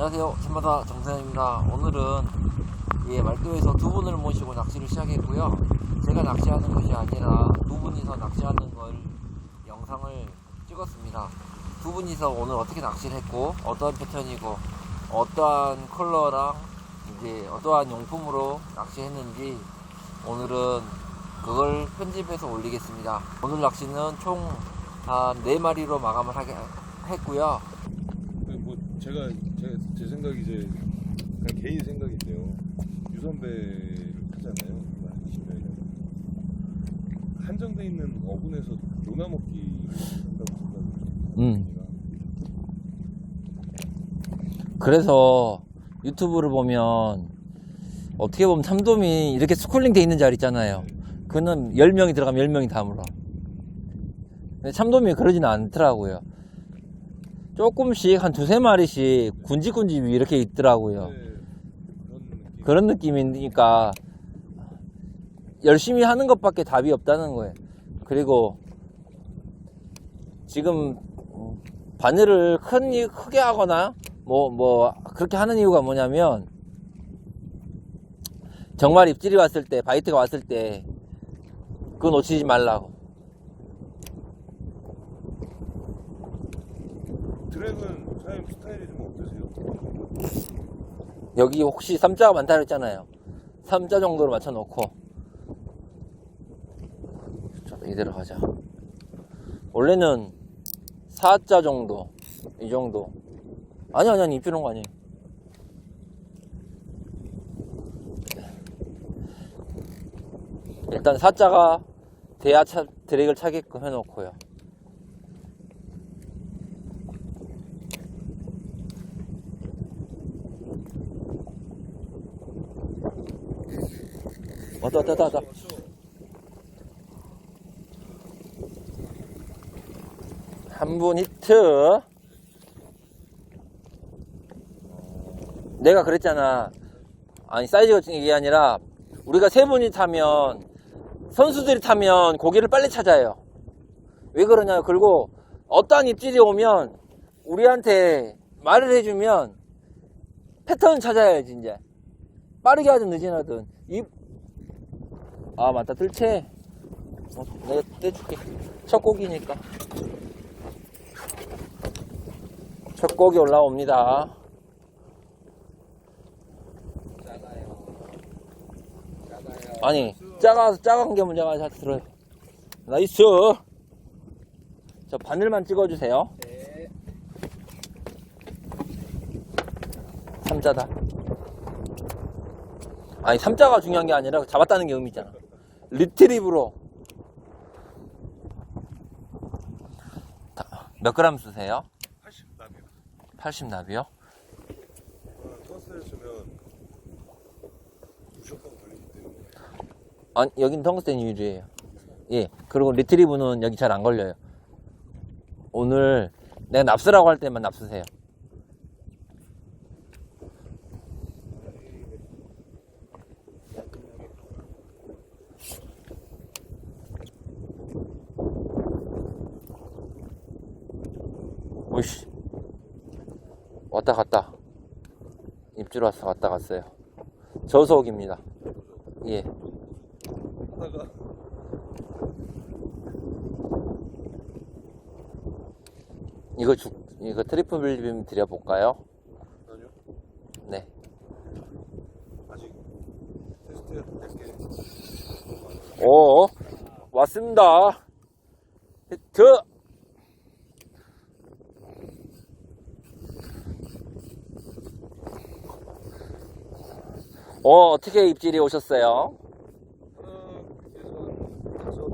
안녕하세요. 신바다 정사입니다. 오늘은 예, 말도에서 두 분을 모시고 낚시를 시작했고요. 제가 낚시하는 것이 아니라 두 분이서 낚시하는 걸 영상을 찍었습니다. 두 분이서 오늘 어떻게 낚시를 했고 어떠한 패턴이고 어떠한 컬러랑 이제 어떠한 용품으로 낚시했는지 오늘은 그걸 편집해서 올리겠습니다. 오늘 낚시는 총 한 4마리로 마감을 하게 했고요. 그뭐 제가 제, 제 생각이 이제 그냥 개인 생각인데요. 유선배를 타잖아요. 한 20년이나. 한정돼 있는 어군에서 노나먹기 한다고 생각을 음. 그래서 유튜브를 보면 어떻게 보면 참돔이 이렇게 스쿨링 돼 있는 자리 있잖아요. 그는 10명이 들어가면 10명이 다 물어. 근데 참돔이 그러지는 않더라고요. 조금씩 한 두세 마리씩 군지군지 이렇게 있더라고요. 네, 그런 느낌. 그런 느낌이니까 열심히 하는 것밖에 답이 없다는 거예요. 그리고 지금 바늘을 큰 이- 크게 하거나 뭐 뭐 그렇게 하는 이유가 뭐냐면 정말 입질이 왔을 때 바이트가 왔을 때 그거 놓치지 말라고. 드랙은 사장님 스타일이 좀 어떠세요? 여기 혹시 삼자가 많다 그랬잖아요. 삼자 정도로 맞춰 놓고 이대로 가자. 원래는 4자 정도 이 정도. 아니 아니 아니 입주는 거 아니에요. 일단 4자가 대야 차, 드랙을 차게끔 해놓고요. 왔다 왔다 왔다. 한 분 히트. 내가 그랬잖아. 아니, 사이즈가 중요한 게 아니라, 우리가 세 분이 타면, 선수들이 타면 고기를 빨리 찾아요. 왜 그러냐. 그리고 어떠한 입질이 오면, 우리한테 말을 해주면, 패턴 찾아야지, 이제. 빠르게 하든 늦게 하든. 입, 아, 맞다. 들채. 어, 내가 떼줄게. 첫 고기니까. 첫 고기 올라옵니다. 아니, 작아서 작은 게 문제가 아니라 잘 들어요. 나이스! 저 바늘만 찍어주세요. 삼자다. 아니, 삼자가 중요한 게 아니라 잡았다는 게 의미 있잖아. 리트리브로. 다- 몇 그램 쓰세요? 80남이요. 80 납이요? 터스를 쓰면 무조건 걸리기 때문에. 아니, 여긴 텅스텐 유리예요. 예. 그리고 리트리브는 여기 잘 안 걸려요. 오늘 내가 납쓰라고 할 때만 납쓰세요. 오이씨. 왔다 갔다. 입질 왔어, 왔다 갔어요. 저속입니다. 예. 이거 죽, 이거 트리플 빌빔 드려볼까요? 아니요. 네. 아직 테스트해야 될게 오, 왔습니다. 히트! 어, 어떻게 입질이 오셨어요? 다섯,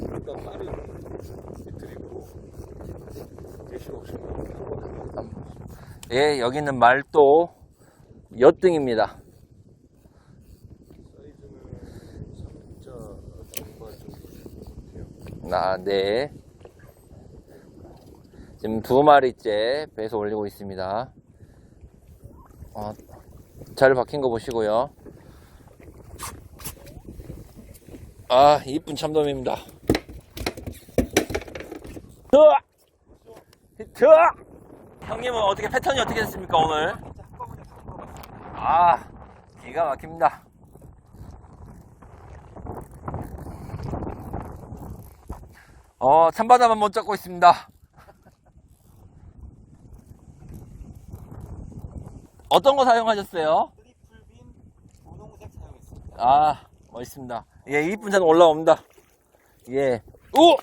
일단 빠른 대신 한번 예, 여기는 말도 여등입니다. 사이즈는 3자 중반 정도 같아요. 아, 네. 지금 두 마리째 배에서 올리고 있습니다. 어, 잘 박힌 거 보시고요. 아, 이쁜 참돔입니다. 히트! 히트! 형님은 어떻게 패턴이 어떻게 됐습니까 오늘? 아 기가 막힙니다. 어 찬바다만 못 잡고 있습니다. 어떤 거 사용하셨어요? 트리플빈 분홍색 사용했습니다. 아 멋있습니다. 예 이쁜 잔 올라옵니다. 예 오!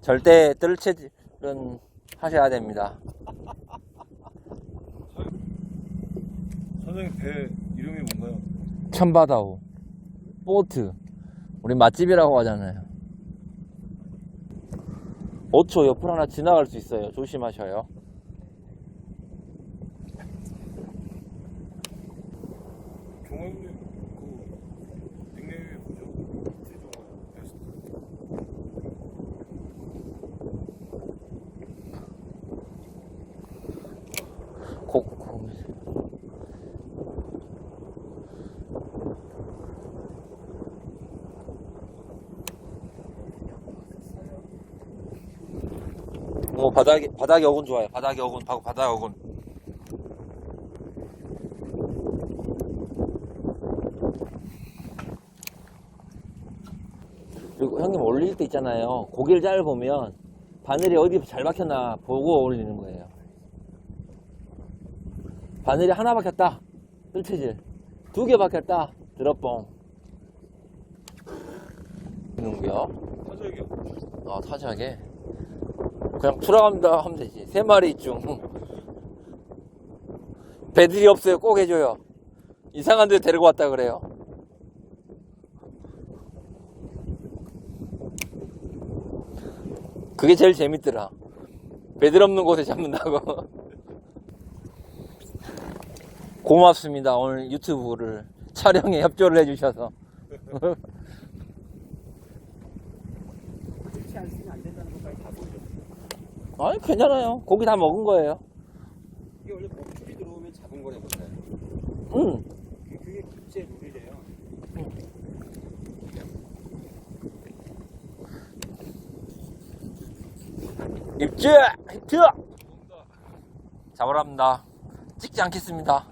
절대 뜰채질은 하셔야 됩니다. 선생님 배 이름이 뭔가요? 천바다호 보트 우리 맛집이라고 하잖아요 5초 옆으로 하나 지나갈 수 있어요 조심하셔요 종합님 그 닉네임이 뭐죠? 세종아 베스트. 고, 고. 어 바닥이 바닥이 어군 좋아요. 바닥이 어군 바- 바닥 어군 그리고 형님 올릴 때 있잖아요. 고기를 잘 보면 바늘이 어디 잘 박혔나 보고 올리는 거예요. 바늘이 하나 박혔다. 뜰채질. 두 개 박혔다. 드롭봉. 이는겨 사적이요. 아 타지하게 그냥 풀어갑니다 하면 되지. 세 마리 중 배들이 없어요. 꼭 해줘요. 이상한 데 데리고 왔다 그래요. 그게 제일 재밌더라. 배들 없는 곳에 잡는다고. 고맙습니다. 오늘 유튜브를 촬영에 협조를 해주셔서 그렇지 않으면 안 된다는 것까지 다 보죠. 아니 괜찮아요 고기 다 먹은 거예요 이게 원래 목줄이 들어오면 잡은 거래 보세요. 응 그게 국제 룰이래요. 입질! 히트! 잡으랍니다. 찍지 않겠습니다.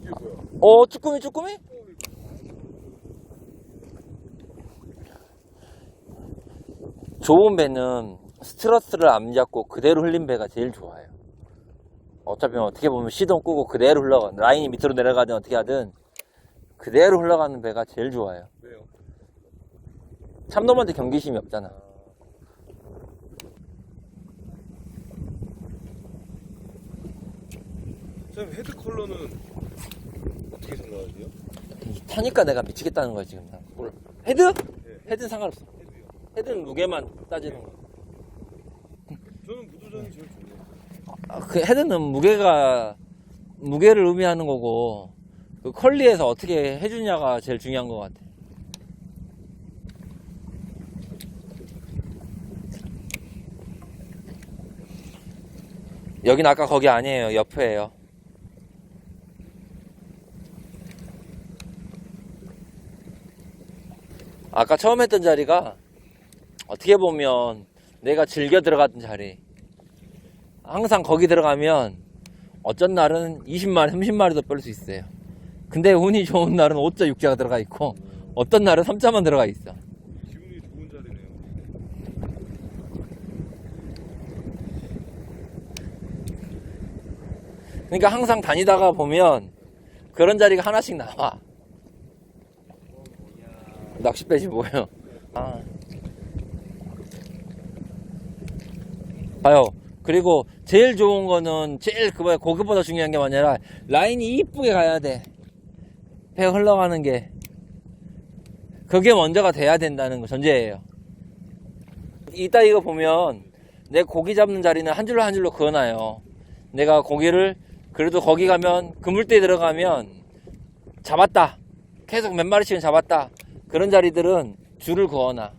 이게 뭐야? 어, 쭈꾸미, 쭈꾸미? 좋은 배는 스트러스를 안 잡고 그대로 흘린 배가 제일 좋아요. 어차피 어떻게 보면 시동 끄고 그대로 흘러가, 라인이 밑으로 내려가든 어떻게 하든 그대로 흘러가는 배가 제일 좋아요. 왜요? 참돔한테 경계심이 없잖아. 선생님 헤드 컬러는 어떻게 생각하세요? 타니까 내가 미치겠다는 거야, 지금. 뭘. 헤드? 네. 헤드는 상관없어. 헤드는 무게만 따지는 거. 저는 무도전이 제일 좋네요. 아, 그 헤드는 무게가 무게를 의미하는 거고 그 컬리에서 어떻게 해주냐가 제일 중요한 것 같아. 여긴 아까 거기 아니에요. 옆에예요. 아까 처음 했던 자리가 어떻게 보면 내가 즐겨 들어갔던 자리. 항상 거기 들어가면 어쩐 날은 20마리, 30마리도 뺄 수 있어요. 근데 운이 좋은 날은 5자, 6자가 들어가 있고 어떤 날은 3자만 들어가 있어. 기분이 좋은 자리네요. 그러니까 항상 다니다가 보면 그런 자리가 하나씩 나와. 낚싯배지 뭐예요? 아. 봐요. 그리고 제일 좋은 거는 제일 그 뭐야 그거보다 중요한 게 뭐냐라 라인이 이쁘게 가야 돼. 배 흘러가는 게 그게 먼저가 돼야 된다는 거 전제예요. 이따 이거 보면 내 고기 잡는 자리는 한 줄로 한 줄로 그어놔요. 내가 고기를 그래도 거기 가면 그물대에 들어가면 잡았다. 계속 몇 마리씩은 잡았다. 그런 자리들은 줄을 그어놔.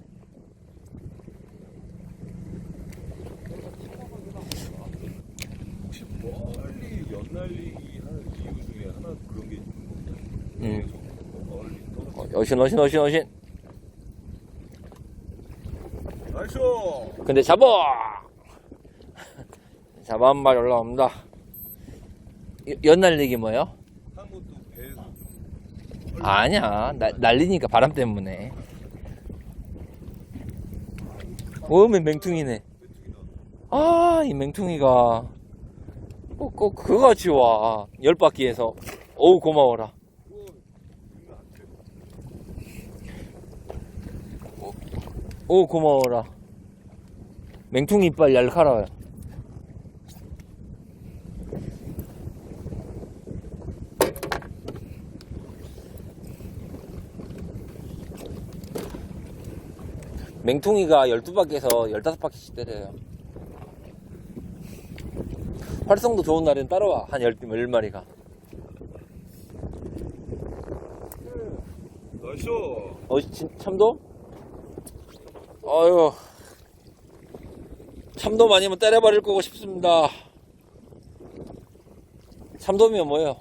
혹시 멀리 연날리기 하는 이유 음. 얼리 떨어져. 어, 어신 어신 어신 어신 나이스! 근데 잡아 잡아 한 마리 올라옵니다 여- 연날리기 뭐요? 아니야. 나, 날리니까 바람 때문에. 오면 맹퉁이네. 아 이 맹퉁이가. 꼭, 꼭 그거같이 와 열바퀴에서. 어우 고마워라. 우와, 이거 안 돼. 오 고마워라. 맹퉁이 이빨 얄카라요 맹퉁이가 12바퀴에서 15바퀴씩 때려요 활성도 좋은 날엔 따라와 한 10, 10마리가 나이스! 어, 진, 참돔? 아유. 참돔 아니면 때려버릴 거고 싶습니다. 참돔이면 뭐예요?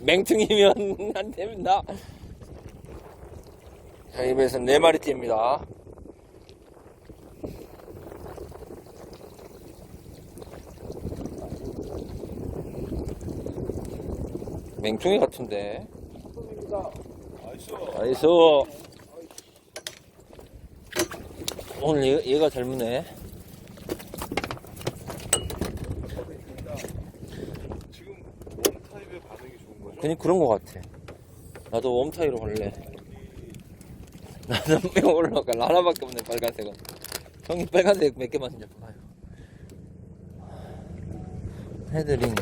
맹퉁이면 안 됩니다. 자, 입에서 네 마리째입니다. 맹퉁이 같은데. 나이스! 오늘 얘, 얘가 젊으네. 지금 원 타입의 반응이 좋은 거죠? 그니 그런 거 같아. 나도 웜타이로 갈래. 이거 올라가. 하나밖에 없네, 빨간색은. 형이 빨간색 몇 개만 좀 봐요. 헤드링.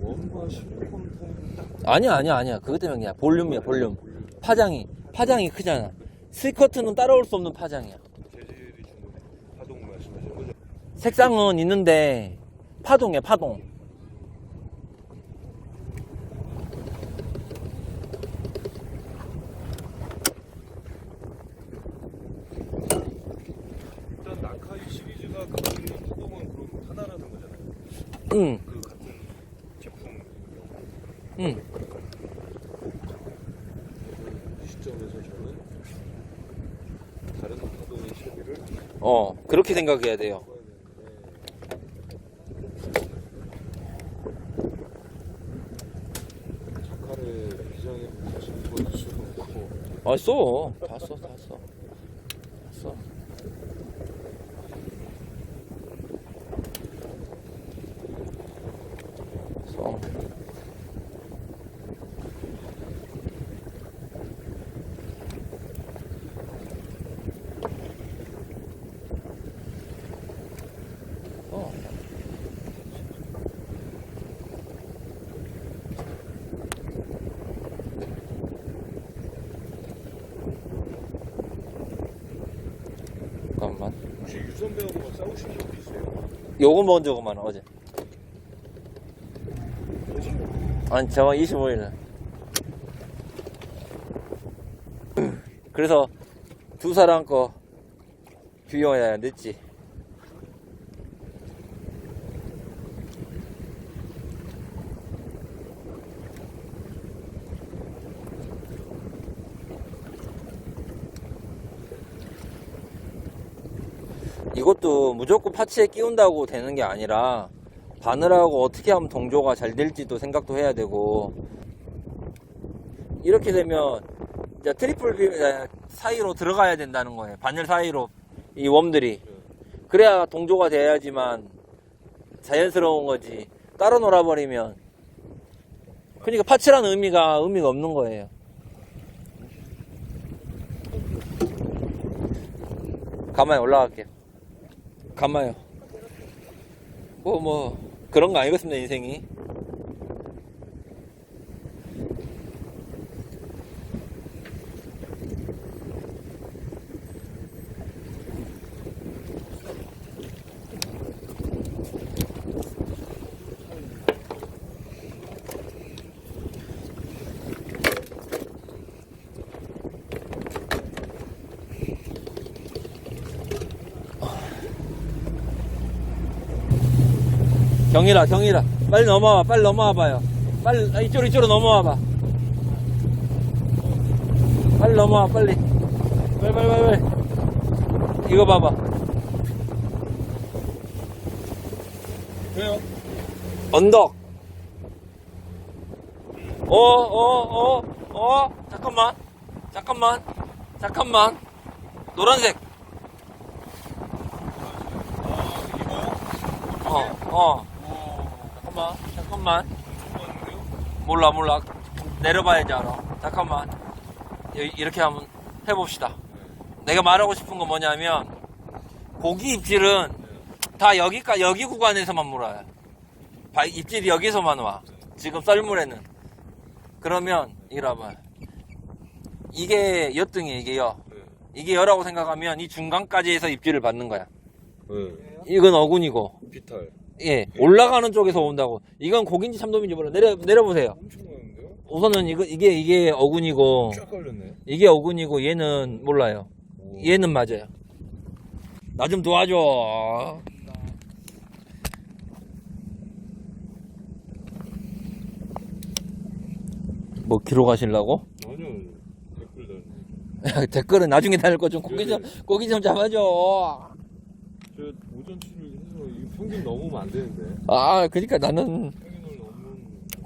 원과 15번 타입은 딱 아니야, 아니야, 아니야. 그것 때문에 그냥 볼륨이야, 볼륨. 파장이, 파장이 크잖아. 스커트는 따라올 수 없는 파장이야. 색상은 있는데, 파동이야, 파동. 일단 나카이 시리즈가 가지고 있는 파동은 그럼 하나라는 거잖아요. 응, 그 같은 제품 응. 이 시점에서 저는 다른 파동의 쉐비를 어, 그렇게 생각해야 돼요. 거 아, 써, 다 써. 다 써. 써. 써. 잠깐만. 혹시 유선배하고 막 싸우신 적도 있어요? 요거 먹은 적은 어제. 아니, 저 25일에. 그래서 두 사람 거 비용해야 늦지. 이것도 무조건 파츠에 끼운다고 되는 게 아니라 바늘하고 어떻게 하면 동조가 잘 될지도 생각도 해야 되고 이렇게 되면 이제 트리플 비 에, 사이로 들어가야 된다는 거예요. 바늘 사이로 이 웜들이 그래야 동조가 돼야지만 자연스러운 거지 따로 놀아버리면 그러니까 파츠라는 의미가 의미가 없는 거예요. 가만히 올라갈게요. 가만요. 뭐, 뭐, 그런 거 아니겠습니다, 인생이. 경일아, 경일아. 빨리 넘어와, 빨리 넘어와 봐요. 빨리, 아, 이쪽으로, 이쪽으로 넘어와 봐. 빨리 넘어와, 빨리. 빨리, 빨리, 빨리, 빨리. 이거 봐봐. 왜요? 언덕. 어, 어, 어, 어, 잠깐만. 잠깐만. 잠깐만. 노란색. 어, 어. 잠깐만. 잠깐만. 몰라, 몰라. 내려봐야지 알아. 잠깐만. 여- 이렇게 한번 해봅시다. 내가 말하고 싶은 건 뭐냐면, 고기 입질은 다 여기까, 여기 구간에서만 물어요. 바- 입질이 여기서만 와. 지금 썰물에는. 그러면. 이게 여등이 이게 여. 네. 이게 여라고 생각하면 이 중간까지 해서 입질을 받는 거야. 네. 이건 어군이고. 비탈. 예. 올라가는 쪽에서 온다고. 이건 고기인지 참돔인지 몰라. 내려, 내려보세요. 엄청 많은데요? 우선은 이거, 이게, 이게 어군이고. 쫙 걸렸네. 이게 어군이고 얘는 몰라요. 오. 얘는 맞아요. 나 좀 도와줘. 뭐 키로 가실라고? 아니요. 댓글 달네. 댓글은 나중에 거좀 고기 좀 고기 좀 잡아줘. 저 오전 출을 해서 이거 평균 넘으면 안 되는데. 아 그러니까 나는 평균을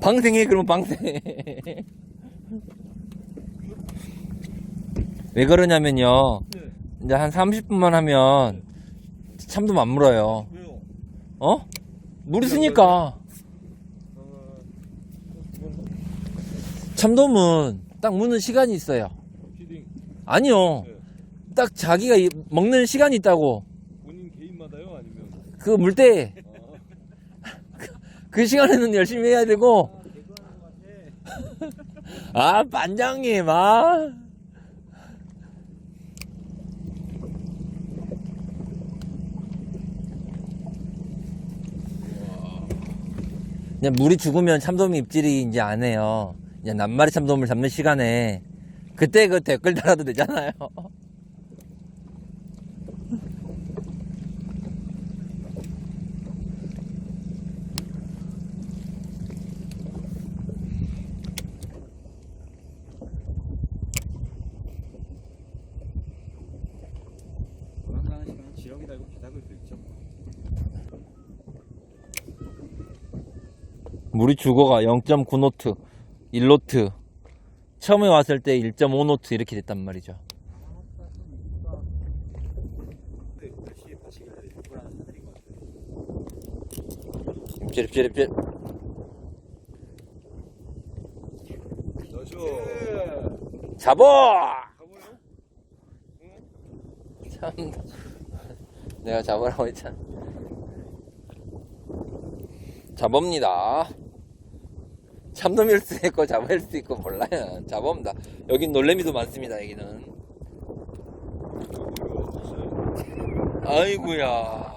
방생해 그러면 방생. 왜 그러냐면요. 네. 이제 한 30분만 하면 참돔 안 물어요. 왜요? 어? 물이 쓰니까. 어, 참돔은 딱 무는 시간이 있어요. 피딩 아니요. 네. 딱 자기가 이- 먹는 시간이 있다고. 본인 개인마다요 아니면 그 물때 그 아, 시간에는 열심히 해야 되고. 아, 반장님, 아. 그냥 물이 죽으면 참돔이 입질이 이제 안 해요. 그냥 낱마리 참돔을 잡는 시간에 그때 그 댓글 달아도 되잖아요. 도망가는 시간에 지렁이 달고 기다릴 수 있죠. 물이 죽어가 0.9노트, 1노트. 처음에 왔을 때 1.5노트 이렇게 됐단 말이죠. 나쇼. 잡어! 참. 내가 잡으라고 했잖아. 잡읍니다. 참돔일 수도 있고, 잡을 수도 있고, 몰라요. 잡읍니다. 여긴 놀래미도 많습니다, 여기는. 아이구야.